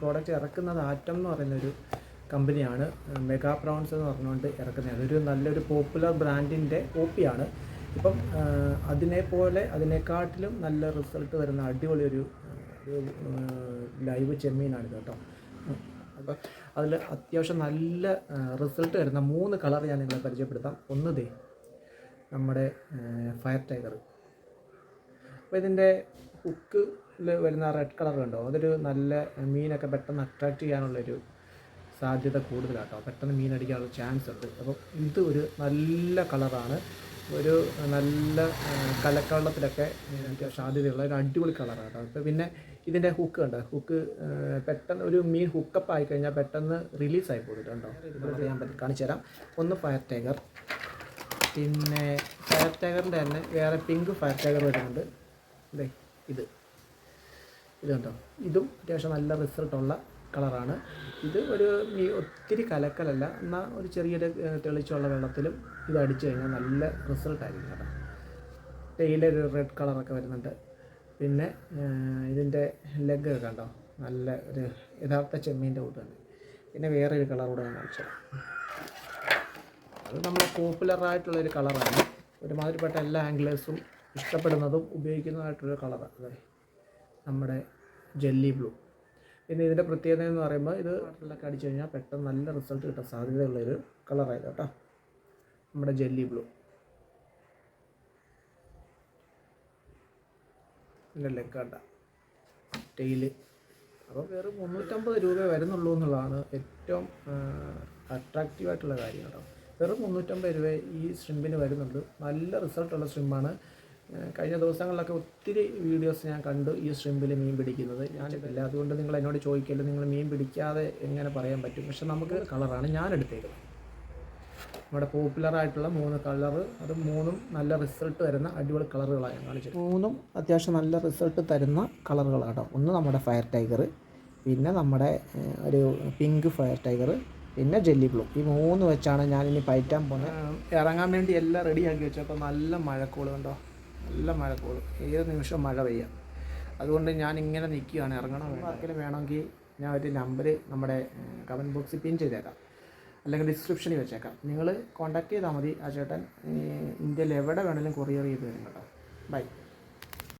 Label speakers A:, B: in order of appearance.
A: Product ഇറക്കുന്നത് atom എന്ന് പറയുന്നൊരു കമ്പനിയാണ്. മെഗാ പ്രോൺസ് എന്ന് പറഞ്ഞുകൊണ്ട് ഇറക്കുന്നത്. അതൊരു നല്ലൊരു പോപ്പുലർ ബ്രാൻഡിന്റെ കോപ്പിയാണ് ഇപ്പം അതിനെപ്പോലെ അതിനെക്കാട്ടിലും നല്ല റിസൾട്ട് വരുന്ന അടിപൊളി ഒരു ലൈവ് ചെമ്മീനാണിത് കേട്ടോ. അപ്പം അതിൽ അത്യാവശ്യം നല്ല റിസൾട്ട് വരുന്ന മൂന്ന് കളർ ഞാൻ നിങ്ങളെ പരിചയപ്പെടുത്താം. ഒന്ന് ദേ നമ്മുടെ ഫയർ ടൈഗർ അപ്പോൾ ഇതിന്റെ ഹുക്കിൽ വരുന്ന റെഡ് കളർ കണ്ടോ അതൊരു നല്ല മീനൊക്കെ പെട്ടെന്ന് അട്രാക്റ്റ് ചെയ്യാനുള്ളൊരു സാധ്യത കൂടുതലാട്ടോ. പെട്ടെന്ന് മീൻ അടിക്കാനുള്ള ചാൻസ് ഉണ്ട്. അപ്പോൾ ഇത് ഒരു നല്ല കളറാണ് ഒരു നല്ല കലക്കള്ളത്തിലൊക്കെ സാധ്യതയുള്ള ഒരു അടിപൊളി കളറാണ് അപ്പോൾ പിന്നെ ഇതിന്റെ ഹുക്ക് ഉണ്ട് ഹുക്ക് പെട്ടെന്ന് ഒരു മീൻ ഹുക്കപ്പ് ആയി കഴിഞ്ഞാൽ പെട്ടെന്ന് റിലീസായി പോയിട്ടുണ്ടോ ഇത് ചെയ്യാൻ പറ്റും. കാണിച്ചു തരാം. ഒന്ന് ഫയർ ടൈഗർ പിന്നെ ഫയർ ടൈഗറിന്റെ തന്നെ വേറെ പിങ്ക് ഫയർ ടൈഗർ വരുന്നുണ്ട്. ദേ ഇത്. ഇത് കണ്ടോ? ഇതും അത്യാവശ്യം നല്ല റിസൾട്ടുള്ള കളറാണ് ഇത് ഒരു ഒത്തിരി കലക്കലല്ല. എന്നാൽ ഒരു ചെറിയൊരു തെളിച്ചുള്ള വെള്ളത്തിലും ഇത് അടിച്ചു കഴിഞ്ഞാൽ നല്ല റിസൾട്ടായിരിക്കും കേട്ടോ. ടെയിലെ ഒരു റെഡ് കളറൊക്കെ വരുന്നുണ്ട്. പിന്നെ ഇതിന്റെ ലെഗ് കണ്ടോ? നല്ല ഒരു യഥാർത്ഥ ചെമ്മീന്റെ കൂട്ട് തന്നെ. പിന്നെ വേറെ ഒരു കളർ കൂടെ ഞാൻ കാണിച്ചു അത് നമ്മൾ പോപ്പുലറായിട്ടുള്ള ഒരു കളറാണ് ഒരുമാതിരിപ്പെട്ട എല്ലാ ആംഗ്ലേഴ്സും ഇഷ്ടപ്പെടുന്നതും ഉപയോഗിക്കുന്നതായിട്ടുള്ള കളറാണ് അതെ. നമ്മുടെ ജെല്ലി ബ്ലൂ. പിന്നെ ഇതിന്റെ പ്രത്യേകത എന്ന് പറയുമ്പോൾ ഇത് വാട്ടറിലൊക്കെ അടിച്ചു കഴിഞ്ഞാൽ പെട്ടെന്ന് നല്ല റിസൾട്ട് കിട്ടാൻ സാധ്യതയുള്ളൊരു കളറായത് കേട്ടോ. നമ്മുടെ ജെല്ലി ബ്ലൂ. ഇതിന്റെ ലെഗ് ടെയിൽ അപ്പോൾ വേറെ മുന്നൂറ്റമ്പത് രൂപ വരുന്നുള്ളൂ എന്നുള്ളതാണ് ഏറ്റവും അട്രാക്റ്റീവായിട്ടുള്ള കാര്യം കേട്ടോ. വെറും മുന്നൂറ്റമ്പത് രൂപ ഈ സ്ട്രിമ്പിന് വരുന്നുണ്ട് നല്ല റിസൾട്ടുള്ള സ്ട്രിമ്പാണ് കഴിഞ്ഞ ദിവസങ്ങളിലൊക്കെ ഒത്തിരി വീഡിയോസ് ഞാൻ കണ്ടു ഈ സ്ട്രിമ്പിൽ മീൻ പിടിക്കുന്നത്. ഞാനിതില്ല അതുകൊണ്ട് നിങ്ങൾ എന്നോട് ചോദിക്കല്ലോ നിങ്ങൾ മീൻ പിടിക്കാതെ എങ്ങനെ പറയാൻ പറ്റും? പക്ഷെ നമുക്ക് കളറാണ് ഞാൻ എടുത്തേക്കുന്നത്. നമ്മുടെ പോപ്പുലർ ആയിട്ടുള്ള മൂന്ന് കളർ അത് മൂന്നും നല്ല റിസൾട്ട് തരുന്ന അടിപൊളി കളറുകളാണ് ഞാൻ കാണിച്ചത്. മൂന്നും അത്യാവശ്യം നല്ല റിസൾട്ട് തരുന്ന കളറുകളാണ് ഒന്ന് നമ്മുടെ ഫയർ ടൈഗർ പിന്നെ നമ്മുടെ ഒരു പിങ്ക് ഫയർ ടൈഗർ പിന്നെ ജെല്ലി ബ്ലൂ ഈ മൂന്ന് വെച്ചാണ് ഞാൻ ഇനി പയറ്റാൻ പോകുന്നത്. ഇറങ്ങാൻ വേണ്ടി എല്ലാം റെഡിയാക്കി വെച്ചു. അപ്പോൾ നല്ല മഴക്കോൾ കണ്ടോ നല്ല മഴക്കോൾ ഏത് നിമിഷം മഴ പെയ്യാം. അതുകൊണ്ട് ഞാൻ ഇങ്ങനെ നിൽക്കുകയാണ്. ഇറങ്ങണം ആർക്കെങ്കിലും വേണമെങ്കിൽ ഞാൻ ഒരു നമ്പർ നമ്മുടെ കമന്റ് ബോക്സിൽ പിൻ ചെയ്തേക്കാം. അല്ലെങ്കിൽ ഡിസ്ക്രിപ്ഷനിൽ വെച്ചേക്കാം. നിങ്ങൾ കോൺടാക്ട് ചെയ്താൽ മതി ആ ചേട്ടൻ. ഇന്ത്യയിൽ എവിടെ വേണമെങ്കിലും കൊറിയർ ചെയ്ത് തരും കേട്ടോ. ബൈ